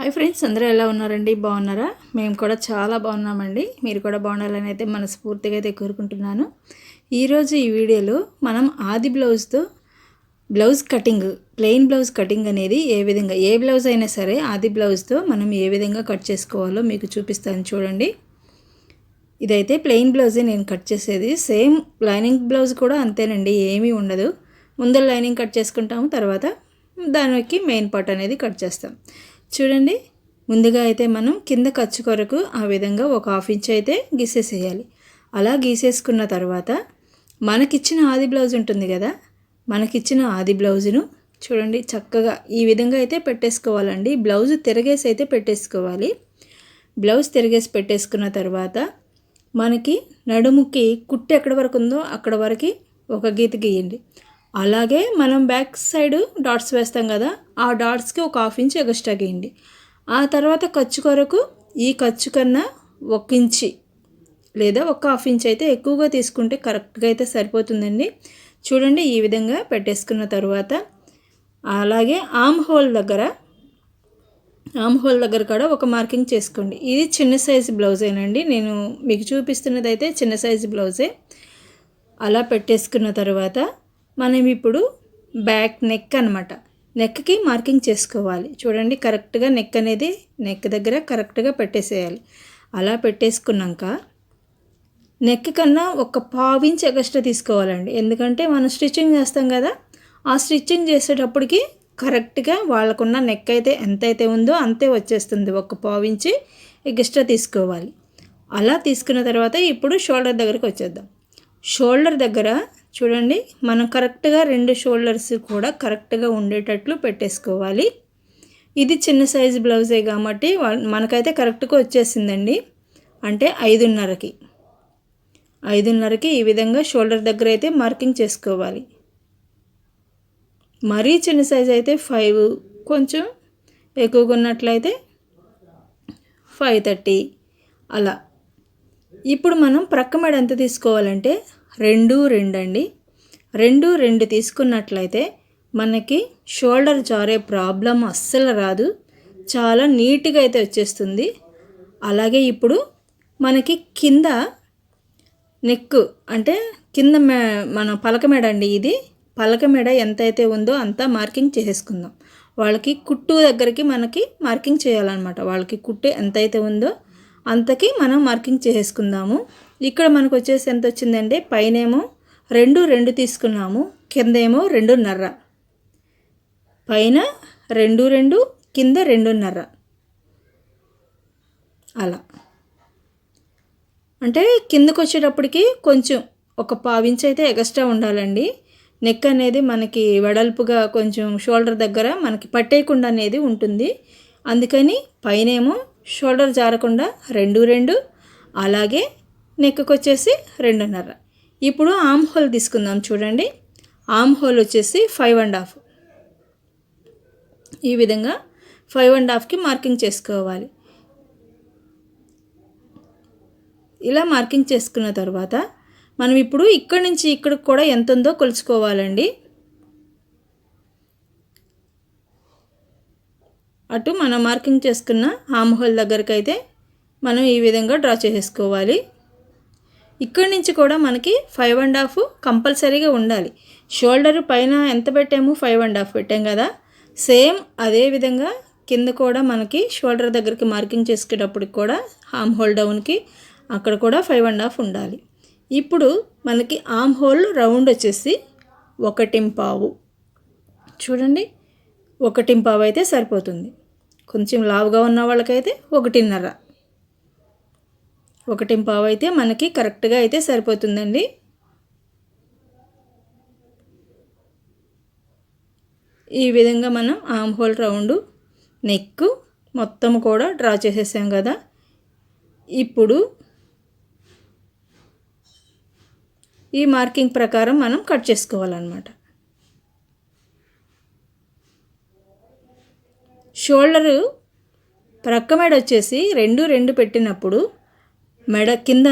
Hi friends అందరూ ఎలా ఉన్నారండి? బాగున్నారా? మేము కూడా చాలా బాగున్నామండి. మీరు కూడా బాగుండాలని అయితే మనస్ఫూర్తిగా అయితే కోరుకుంటున్నాను. ఈరోజు ఈ వీడియోలో మనం ఆది బ్లౌజ్తో blouse cutting plain blouse cutting అనేది ఏ విధంగా ఏ బ్లౌజ్ అయినా సరే ఆది బ్లౌజ్తో మనం ఏ విధంగా కట్ చేసుకోవాలో మీకు చూపిస్తాను చూడండి. ఇదైతే ప్లెయిన్ బ్లౌజే నేను కట్ చేసేది. సేమ్ లైనింగ్ బ్లౌజ్ కూడా అంతేనండి ఏమీ ఉండదు. ముందర లైనింగ్ కట్ చేసుకుంటాము తర్వాత దానికి మెయిన్ పార్ట్ అనేది కట్ చేస్తాం. చూడండి. ముందుగా అయితే మనం కింద ఖర్చు కొరకు ఆ విధంగా ఒక హాఫ్ ఇంచ్ అయితే గీసేసేయాలి. అలా గీసేసుకున్న తర్వాత మనకిచ్చిన ఆది బ్లౌజ్ ఉంటుంది కదా మనకిచ్చిన ఆది బ్లౌజును చూడండి చక్కగా ఈ విధంగా అయితే పెట్టేసుకోవాలండి. బ్లౌజ్ తిరగేసి అయితే పెట్టేసుకోవాలి. బ్లౌజ్ తిరిగేసి పెట్టేసుకున్న తర్వాత మనకి నడుముకి కుట్టు ఎక్కడి వరకు ఉందో అక్కడ వరకు ఒక గీత గీయండి. అలాగే మనం బ్యాక్ సైడ్ డాట్స్ వేస్తాం కదా ఆ డాట్స్కి ఒక హాఫ్ ఇంచ్ ఎగస్ట్రా గీయండి. ఆ తర్వాత ఖర్చు కొరకు ఈ ఖర్చు కన్నా ఒక ఇంచి లేదా ఒక హాఫ్ ఇంచ్ అయితే ఎక్కువగా తీసుకుంటే కరెక్ట్గా అయితే సరిపోతుందండి. చూడండి ఈ విధంగా పెట్టేసుకున్న తర్వాత అలాగే ఆమ్ హోల్ దగ్గర ఆమ్ హోల్ దగ్గర కూడా ఒక మార్కింగ్ చేసుకోండి. ఇది చిన్న సైజు బ్లౌజేనండి. నేను మీకు చూపిస్తున్నది అయితే చిన్న సైజు బ్లౌజే. అలా పెట్టేసుకున్న తర్వాత మనం ఇప్పుడు బ్యాక్ నెక్ అనమాట నెక్కి మార్కింగ్ చేసుకోవాలి. చూడండి కరెక్ట్గా నెక్ అనేది నెక్ దగ్గర కరెక్ట్గా పెట్టేసేయాలి. అలా పెట్టేసుకున్నాక నెక్ కన్నా ఒక పావించి ఎగస్ట్రా తీసుకోవాలండి. ఎందుకంటే మనం స్టిచ్చింగ్ చేస్తాం కదా ఆ స్టిచ్చింగ్ చేసేటప్పటికి కరెక్ట్గా వాళ్ళకున్న నెక్ అయితే ఎంతైతే ఉందో అంతే వచ్చేస్తుంది. ఒక పావించి ఎగస్ట్రా తీసుకోవాలి. అలా తీసుకున్న తర్వాత ఇప్పుడు షోల్డర్ దగ్గరికి వచ్చేద్దాం. షోల్డర్ దగ్గర చూడండి మనం కరెక్ట్గా రెండు షోల్డర్స్ కూడా కరెక్ట్గా ఉండేటట్లు పెట్టేసుకోవాలి. ఇది చిన్న సైజు బ్లౌజే కాబట్టి మనకైతే కరెక్ట్గా వచ్చేసిందండి. అంటే ఐదున్నరకి. ఐదున్నరకి ఈ విధంగా షోల్డర్ దగ్గర అయితే మార్కింగ్ చేసుకోవాలి. మరీ చిన్న సైజ్ అయితే ఫైవ్ కొంచెం ఎక్కువగా ఉన్నట్లయితే ఫైవ్ థర్టీ అలా. ఇప్పుడు మనం ప్రక్క మెడ ఎంత తీసుకోవాలంటే రెండు రెండు అండి రెండు రెండు తీసుకున్నట్లయితే మనకి షోల్డర్ జారే ప్రాబ్లం అస్సలు రాదు. చాలా నీట్గా అయితే వచ్చేస్తుంది. అలాగే ఇప్పుడు మనకి కింద నెక్ అంటే కింద మే మన పలక మెడ అండి ఇది. పలక మెడ ఎంతైతే ఉందో అంతా మార్కింగ్ చేసేసుకుందాం. వాళ్ళకి కుట్టు దగ్గరికి మనకి మార్కింగ్ చేయాలన్నమాట. వాళ్ళకి కుట్టు ఎంతైతే ఉందో అంతకి మనం మార్కింగ్ చేసేసుకుందాము. ఇక్కడ మనకు వచ్చేసి ఎంత వచ్చిందంటే పైనేమో రెండు రెండు తీసుకున్నాము కిందేమో రెండున్నర పైన రెండు రెండు కింద రెండున్నర అలా. అంటే కిందకు వచ్చేటప్పటికి కొంచెం ఒక పావించి అయితే ఎగస్ట్రా ఉండాలండి. నెక్ అనేది మనకి వెడల్పుగా కొంచెం షోల్డర్ దగ్గర మనకి పట్టేయకుండా అనేది ఉంటుంది. అందుకని పైనేమో షోల్డర్ జారకుండా రెండు రెండు అలాగే నెక్కకు వచ్చేసి రెండున్నర. ఇప్పుడు ఆమ్ హోల్ తీసుకుందాం చూడండి. ఆమ్ హోల్ వచ్చేసి ఫైవ్ అండ్ హాఫ్. ఈ విధంగా ఫైవ్ అండ్ హాఫ్కి మార్కింగ్ చేసుకోవాలి. ఇలా మార్కింగ్ చేసుకున్న తర్వాత మనం ఇప్పుడు ఇక్కడి నుంచి ఇక్కడికి కూడా ఎంత ఉందో కొలుచుకోవాలండి. అటు మనం మార్కింగ్ చేసుకున్న ఆమ్ హోల్ దగ్గరికి అయితే మనం ఈ విధంగా డ్రా చేసేసుకోవాలి ఇక్కడి నుంచి కూడా మనకి ఫైవ్ అండ్ హాఫ్ కంపల్సరీగా ఉండాలి. షోల్డర్ పైన ఎంత పెట్టాము ఫైవ్ అండ్ హాఫ్ పెట్టాం కదా. సేమ్ అదే విధంగా కింద కూడా మనకి షోల్డర్ దగ్గరికి మార్కింగ్ చేసుకునేటప్పటికి కూడా హామ్ హోల్ డౌన్కి అక్కడ కూడా ఫైవ్ అండ్ హాఫ్ ఉండాలి. ఇప్పుడు మనకి ఆమ్ హోల్ రౌండ్ వచ్చేసి ఒకటింపావు చూడండి. ఒకటింపావు అయితే సరిపోతుంది. కొంచెం లావుగా ఉన్న వాళ్ళకైతే ఒకటిన్నర. ఒకటి పావు అయితే మనకి కరెక్ట్గా అయితే సరిపోతుందండి. ఈ విధంగా మనం ఆమ్ హోల్ రౌండ్ నెక్ మొత్తం కూడా డ్రా చేసేసాం కదా. ఇప్పుడు ఈ మార్కింగ్ ప్రకారం మనం కట్ చేసుకోవాలన్నమాట. షోల్డరు ప్రక్క మెడ వచ్చేసి రెండు రెండు పెట్టినప్పుడు మెడ కింద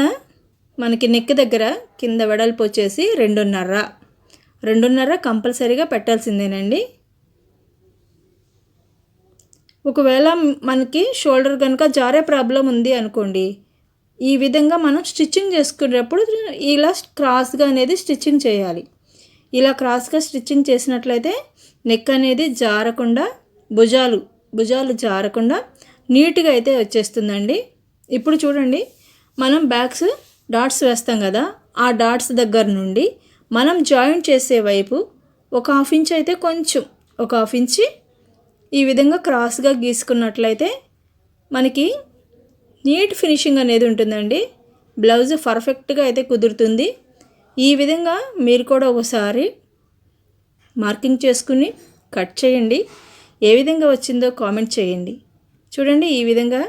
మనకి నెక్ దగ్గర కింద వెడల్పు వచ్చేసి రెండున్నర. రెండున్నర కంపల్సరీగా పెట్టాల్సిందేనండి. ఒకవేళ మనకి షోల్డర్ కనుక జారే ప్రాబ్లం ఉంది అనుకోండి ఈ విధంగా మనం స్టిచ్చింగ్ చేసుకునేటప్పుడు ఇలా క్రాస్గా అనేది స్టిచ్చింగ్ చేయాలి. ఇలా క్రాస్గా స్టిచ్చింగ్ చేసినట్లయితే నెక్ అనేది జారకుండా భుజాలు భుజాలు జారకుండా నీట్గా అయితే వచ్చేస్తుందండి. ఇప్పుడు చూడండి మనం బ్యాగ్స్ డాట్స్ వేస్తాం కదా ఆ డాట్స్ దగ్గర నుండి మనం జాయింట్ చేసే వైపు ఒక హాఫ్ ఇంచ్ అయితే కొంచెం ఒక హాఫ్ ఇంచి ఈ విధంగా క్రాస్గా గీసుకున్నట్లయితే మనకి నీట్ ఫినిషింగ్ అనేది ఉంటుందండి. బ్లౌజ్ పర్ఫెక్ట్గా అయితే కుదురుతుంది. ఈ విధంగా మీరు కూడా ఒకసారి మార్కింగ్ చేసుకుని కట్ చేయండి. ఏ విధంగా వచ్చిందో కామెంట్ చేయండి. చూడండి ఈ విధంగా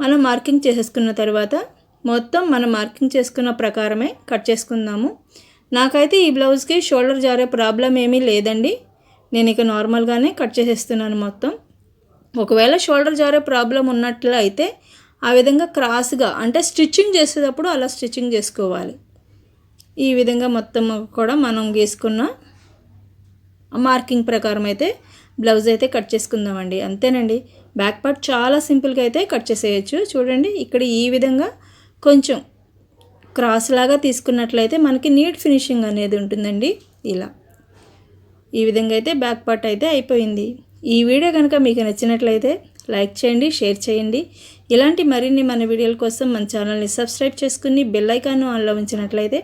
మనం మార్కింగ్ చేసేసుకున్న తర్వాత మొత్తం మనం మార్కింగ్ చేసుకున్న ప్రకారమే కట్ చేసుకుందాము. నాకైతే ఈ బ్లౌజ్కి షోల్డర్ జారే ప్రాబ్లం ఏమీ లేదండి. నేను ఇక నార్మల్గానే కట్ చేసేస్తున్నాను మొత్తం. ఒకవేళ షోల్డర్ జారే ప్రాబ్లం ఉన్నట్లు అయితే ఆ విధంగా క్రాస్గా అంటే స్టిచ్చింగ్ చేసేటప్పుడు అలా స్టిచ్చింగ్ చేసుకోవాలి. ఈ విధంగా మొత్తం కూడా మనం గీసుకున్న మార్కింగ్ ప్రకారం అయితే బ్లౌజ్ అయితే కట్ చేసుకుందామండి. అంతేనండి. బ్యాక్ పార్ట్ చాలా సింపుల్గా అయితే కట్ చేసేయచ్చు. చూడండి ఇక్కడ ఈ విధంగా కొంచెం క్రాస్ లాగా తీసుకున్నట్లయితే మనకి నీట్ ఫినిషింగ్ అనేది ఉంటుందండి. ఇలా. ఈ విధంగా అయితే బ్యాక్ పార్ట్ అయితే అయిపోయింది. ఈ వీడియో కనుక మీకు నచ్చినట్లయితే లైక్ చేయండి షేర్ చేయండి. ఇలాంటి మరిన్ని మన వీడియోల కోసం మన ఛానల్ని సబ్స్క్రైబ్ చేసుకుని బెల్ ఐకాన్ను ఆన్లో ఉంచినట్లయితే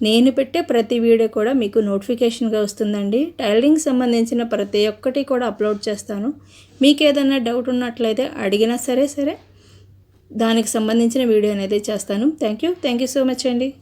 నేను పెట్టే ప్రతి వీడియో కూడా మీకు నోటిఫికేషన్గా వస్తుందండి. టైలరింగ్ సంబంధించిన ప్రతి ఒక్కటి కూడా అప్లోడ్ చేస్తాను. మీకు ఏదైనా డౌట్ ఉన్నట్లయితే అడిగినా సరే సరే దానికి సంబంధించిన వీడియో అనేది చేస్తాను. Thank you. Thank you so much అండి.